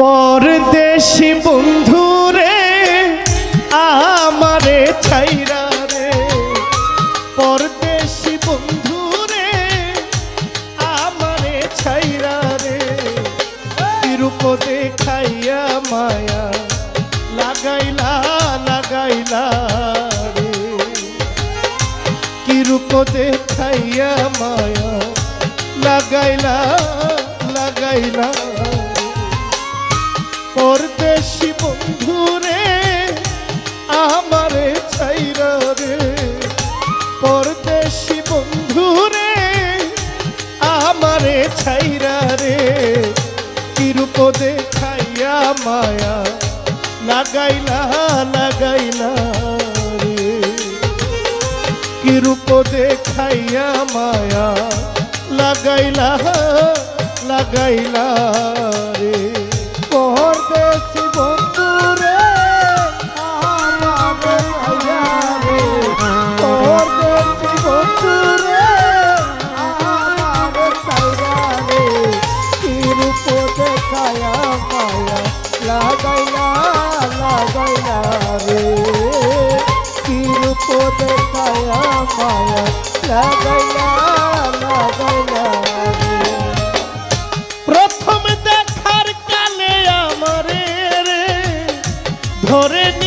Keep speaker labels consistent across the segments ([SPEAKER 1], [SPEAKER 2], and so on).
[SPEAKER 1] পরদেশি বন্ধু রে, আমারে ছাইরা রে। পরদেশি বন্ধু রে, আমারে ছাইরা রে। তিরুপ দেখাইয়া মায়া লাগাইলা লাগাইলা রে। কিরূপ দেখাইয়া মায়া লাগাইলা লাগাইলা পরদেশি বন্ধু রে, আমারে ছাইরা রে। পরদেশি বন্ধু রে, আমারে ছাইরা রে। কিরূপ দেখাইয়া মায়া লাগাইলা লাগাইলা রে। কিরূপ দেখাইয়া মায়া লাগাইলা লাগাইলা দেখাইয়া মায়া লাগাইলা লাগাইলা রে কিরূপ দেখায়া মায়া লাগাইলা রে। প্রথম দেখার কালে আমারে ধরে নিলাম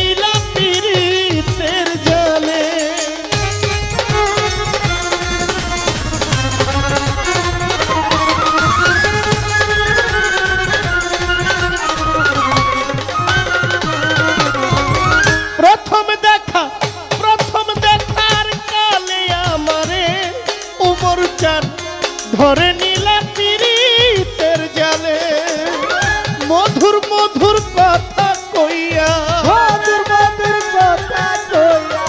[SPEAKER 1] ধরে নিলা পীড়িতের জালে মধুর মধুর কথা কইয়া। মধুর মধুর কথা কইয়া।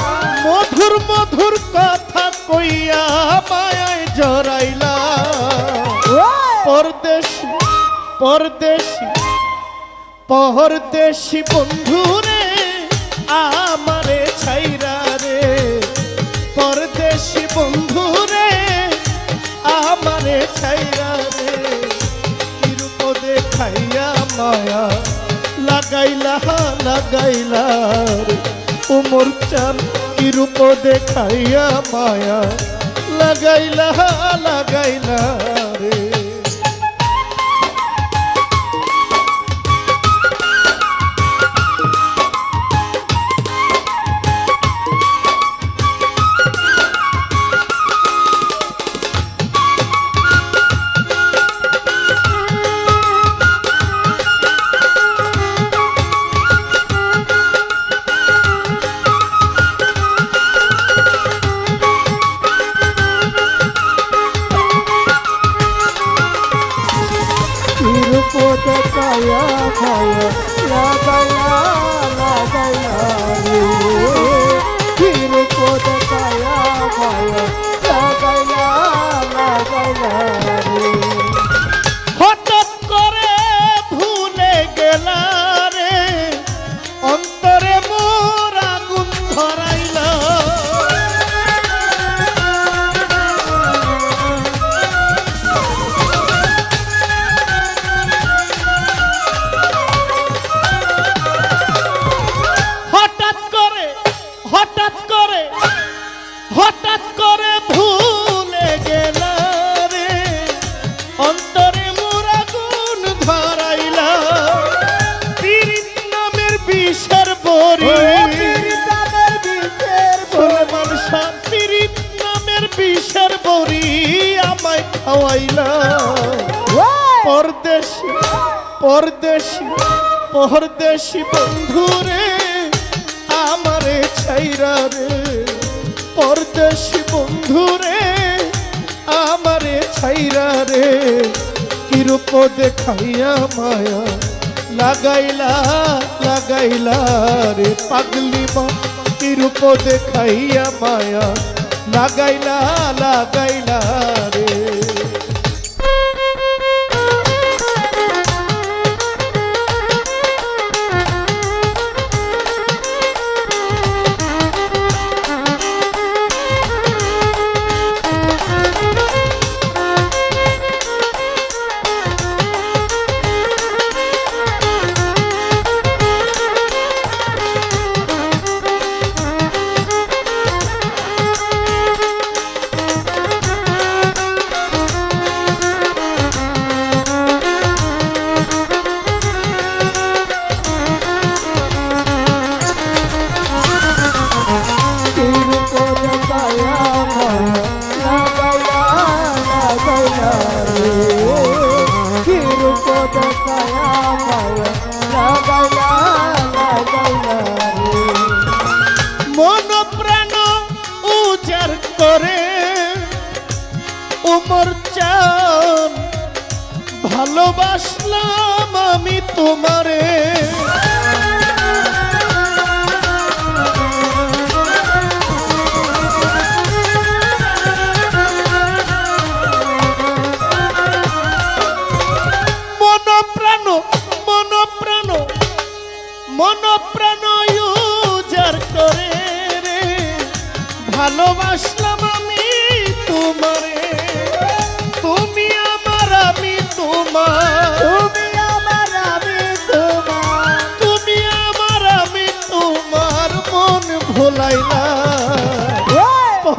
[SPEAKER 1] মধুর মধুর কথা কইয়া মায়ায় জড়াইলা। পরদেশি পরদেশি পরদেশি বন্ধু রে আমারে ছাইরা রে। পরদেশি বন্ধু রে ছাইরা রে কিরূপ খাইয়া মায়া লাগাইলা লাগাইলা রে। উমর চান কিরূপ খাইয়া মায়া লাগাইলা লাগাইলা
[SPEAKER 2] তিরিতামের বিশের
[SPEAKER 1] শাহ পীড়িত নামের বিষের বরি আমায় খাওয়াইলা। পরদেশি পরদেশি পরদেশি বন্ধু রে আমারে ছাইরা রে। পরদেশি বন্ধু রে আমারে ছাইরা রে। কিরূপ দেখাইয়া মায়া লাগাইলা লাগাইলা রে পাগলি মা কিরূপ দেখাইয়া মায়া। লাগাইলা লাগাইলা রে তোমারে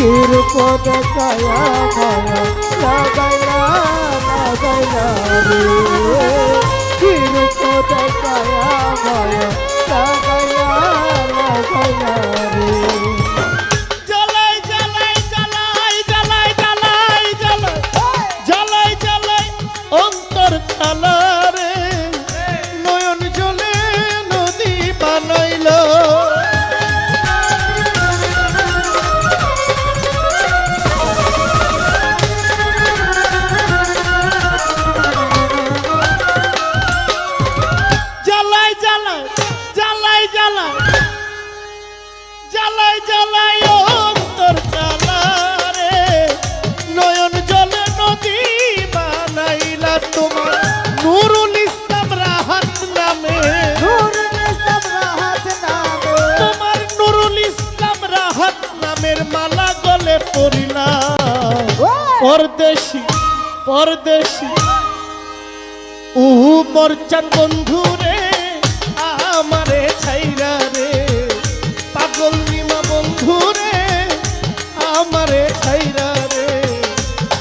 [SPEAKER 2] কিরূপ দেখায়া মায়া লাগাইলা লাগাইলা রে। কিরূপ দেখায়া মায়া লাগাইলা লাগাইলা রে।
[SPEAKER 1] I love পরদেশি পরদেশি। উ মরচান বন্ধু রে আমারে ছাইরা রে। পাগল নিমা বন্ধু রে আমারে ছাইরা রে।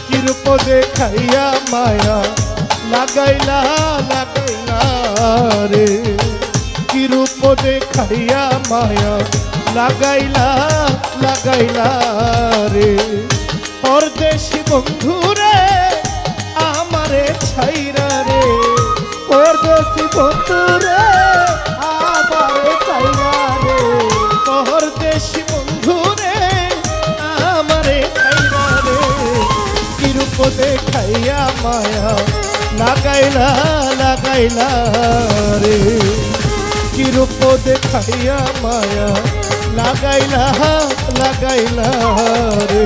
[SPEAKER 1] কিরূপ দেখাইয়া মায়া লাগাইলা লাগাইলা রে। কিরূপ দেখাইয়া মায়া লাগাইলা লাগাইলা রে। পরদেশি বন্ধু রে আমারে ছাইরা রে।
[SPEAKER 2] পরদেশি বন্ধু রে আমার চাইরা রে।
[SPEAKER 1] পরদেশি বন্ধু রে আমারে ছাইরা রে। কিরূপ দেখাইয়া মায়া লাগাইলা লাগাইলা রে। কিরূপ দেখাইয়া মায়া লাগাইলা লাগাইলা রে।